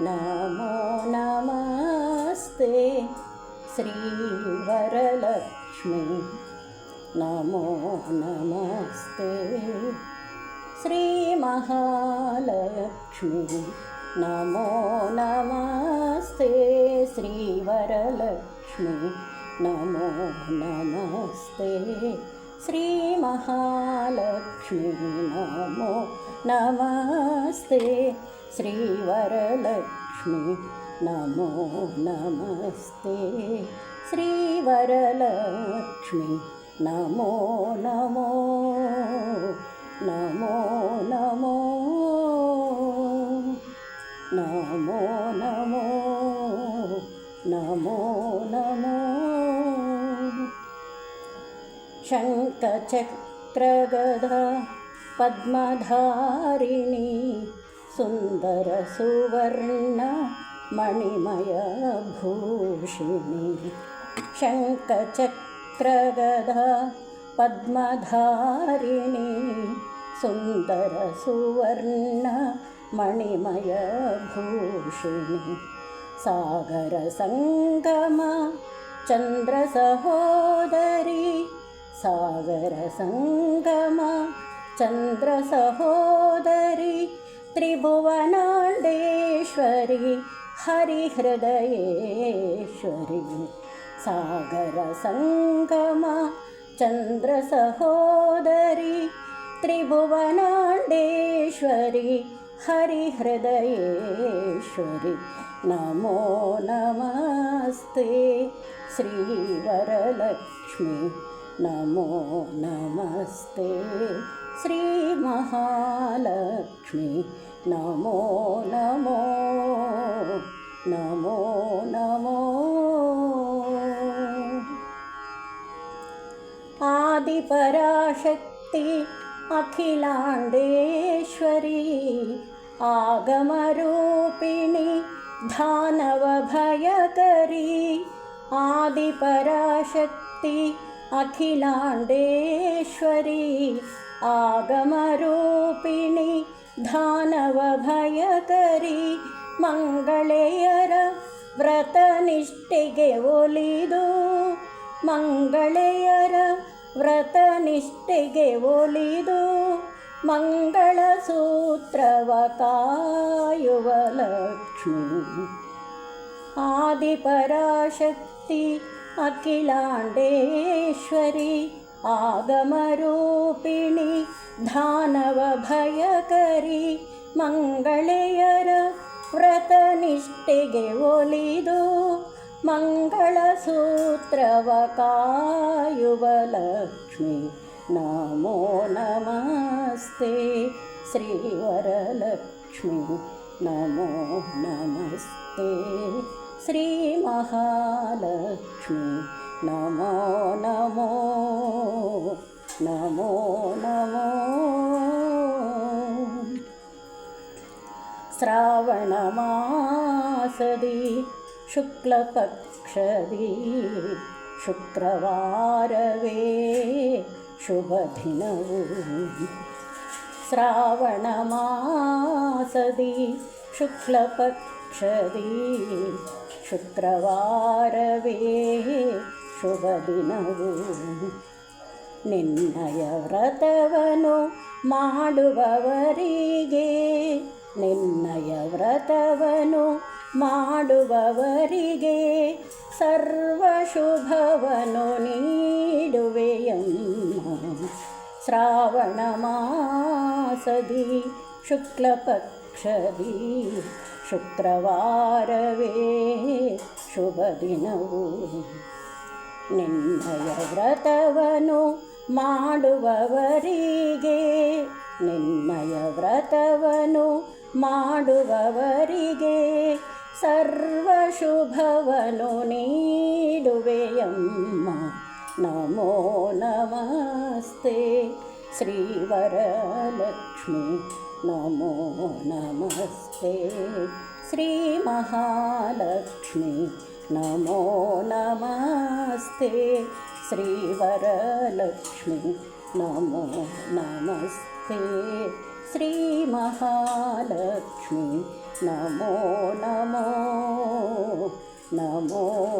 నమో నమస్తే. శ్రీవరలక్ష్మి నమో నమస్తే. శ్రీమహాలక్ష్మి నమో నమస్తే. శ్రీవరలక్ష్మి నమో నమస్తే. श्रीमहालक्ष्मी नमो नमस्ते श्रीवरलक्ष्मी नमो नमस्ते। श्रीवरलक्ष्मी नमो नमो नमो नमो नमो नमो नमो नमो। शङ्खचक्रगदा पद्मधारिणी सुन्दरसुवर्णमणिमयभूषिणी शङ्खचक्रगदा पद्मधारिणी सुन्दरसुवर्णमणिमयभूषिणी सागरसङ्गम चन्द्रसहोदरी। सागरसङ्गम चन्द्रसहोदरी त्रिभुवनाण्डेश्वरी हरिहृदयेश्वरी सागरसङ्गम चन्द्रसहोदरी त्रिभुवनाण्डेश्वरी हरिहृदयेश्वरि। नमो नमस्ते श्रीवरलक्ष्मी। नमो नमस्ते श्रीमहालक्ष्मी। नमो नमो नमो नमो। आदिपराशक्ति अखिलाण्डेश्वरी आगमरूपिणि धानवभयकरी। आदिपराशक्ति अखिलाण्डेश्वरी ಆಗಮರೂಪಿಣಿ ಧಾನವಭಯಕರಿ ಮಂಗಳೆಯರ ವ್ರತನಿಷ್ಠೆಗೆ ಒಲಿದು ಮಂಗಳೆಯರ ವ್ರತನಿಷ್ಠೆಗೆ ಒಲಿದು ಮಂಗಳ ಸೂತ್ರವ ಕಾಯುವ ಲಕ್ಷ್ಮಿ ಆದಿಪರಾಶಕ್ತಿ अखिलाण्डेश्वरी आगमरूपिणी धानवभयकरी मङ्गलेयर व्रतनिष्ठे ओलिदु मङ्गलसूत्रवकायुवलक्ष्मी नमो नमस्ते श्रीवरलक्ष्मी नमो नमस्ते श्रीमहा श्रीमहालक्ष्मी नमो नमो नमो नमो। श्रावणमासदि शुक्लपक्षदि शुक्रवारवे शुभदिनवु। श्रावणमासदि शुक्लपक्षदि ಶುಕ್ರವಾರವೇ ಶುಭ ದಿನವು ನಿನ್ನಯ ವ್ರತವನು ಮಾಡುವವರಿಗೆ, ನಿನ್ನಯ ವ್ರತವನು ಮಾಡುವವರಿಗೆ ಸರ್ವ ಶುಭವನು ನೀಡುವೆಯಮ್ಮ ಶ್ರಾವಣ ಮಾಸದಿ ಶುಕ್ಲಪಕ್ಷದಿ ಶುಕ್ರವಾರವೇ ಶುಭ ದಿನವು ನಿನ್ನಯ ವ್ರತವನು ಮಾಡುವವರಿಗೆ ನಿನ್ನಯ ವ್ರತವನು ಮಾಡುವವರಿಗೆ ಸರ್ವ ಶುಭವನು ನೀಡುವೆಯಮ್ಮ. ನಮೋ ನಮಸ್ತೆ. శ్రీవరలక్ష్మి నమో నమస్తే. శ్రీ మహాలక్ష్మి నమో నమస్తే. శ్రీవరలక్ష్మి నమో నమస్తే. శ్రీ మహాలక్ష్మి నమో నమో నమో